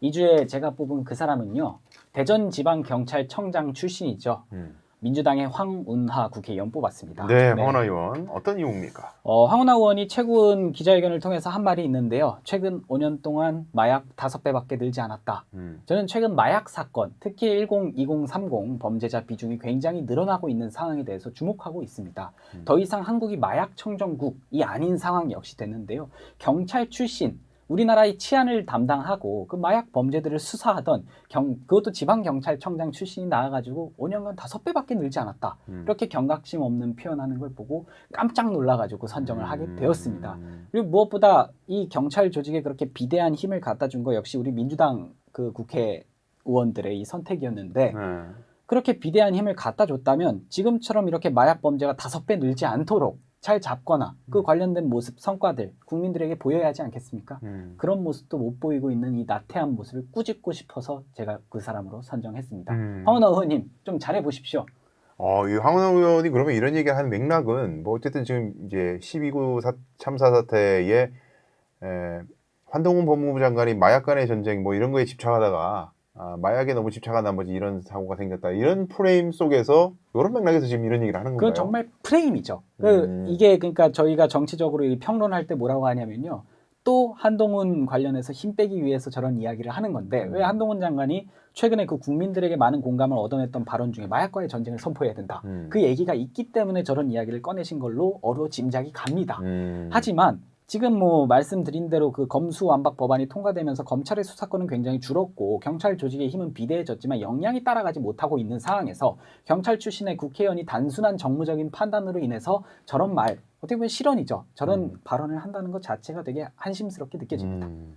이 주에 제가 뽑은 그 사람은요. 대전지방경찰청장 출신이죠. 음. 민주당의 황운하 국회의원 뽑았습니다. 네, 황원하 의원 어떤 이유입니까? 어, 황운하 의원이 최근 기자회견을 통해서 한 말이 있는데요. 최근 5년 동안 마약 5배밖에 늘지 않았다. 음. 저는 최근 마약 사건, 특히 10, 20, 30 범죄자 비중이 굉장히 늘어나고 있는 상황에 대해서 주목하고 있습니다. 음. 더 이상 한국이 마약 청정국이 아닌 상황 역시 됐는데요. 경찰 출신, 우리나라의 치안을 담당하고 그 마약 범죄들을 수사하던 경, 그것도 지방 경찰청장 출신이 나와가지고 5년간 5배밖에 늘지 않았다. 음. 이렇게 경각심 없는 표현하는 걸 보고 깜짝 놀라가지고 선정을 하게 음. 되었습니다. 그리고 무엇보다 이 경찰 조직에 그렇게 비대한 힘을 갖다 준 거 역시 우리 민주당 그 국회 의원들의 이 선택이었는데 네. 그렇게 비대한 힘을 갖다 줬다면 지금처럼 이렇게 마약 범죄가 다섯 배 늘지 않도록 잘 잡거나 그 음. 관련된 모습 성과들 국민들에게 보여야 하지 않겠습니까? 음. 그런 모습도 못 보이고 있는 이 나태한 모습을 꾸짖고 싶어서 제가 그 사람으로 선정했습니다. 음. 황은하 의원님 좀 잘해 보십시오. 어, 이 황운하 의원이 그러면 이런 얘기를 한 맥락은 뭐 어쨌든 지금 이제 12구 사, 참사 사태에 에, 한동훈 법무부 장관이 마약 간의 전쟁 뭐 이런 거에 집착하다가 아, 마약에 너무 집착한 나머지 이런 사고가 생겼다 이런 프레임 속에서 이런 맥락에서 지금 이런 얘기를 하는 건가요? 그건 정말 프레임이죠. 그 음. 이게 그러니까 저희가 정치적으로 이 평론할 때 뭐라고 하냐면요. 또 한동훈 관련해서 힘 빼기 위해서 저런 이야기를 하는 건데 음. 왜 한동훈 장관이 최근에 그 국민들에게 많은 공감을 얻어냈던 발언 중에 마약과의 전쟁을 선포해야 된다. 음. 그 얘기가 있기 때문에 저런 이야기를 꺼내신 걸로 어로 짐작이 갑니다. 음. 하지만 지금 뭐 말씀드린 대로 그 검수완박 법안이 통과되면서 검찰의 수사권은 굉장히 줄었고 경찰 조직의 힘은 비대해졌지만 역량이 따라가지 못하고 있는 상황에서 경찰 출신의 국회의원이 단순한 정무적인 판단으로 인해서 저런 말 어떻게 보면 실언이죠. 저런 음. 발언을 한다는 것 자체가 되게 한심스럽게 느껴집니다. 음.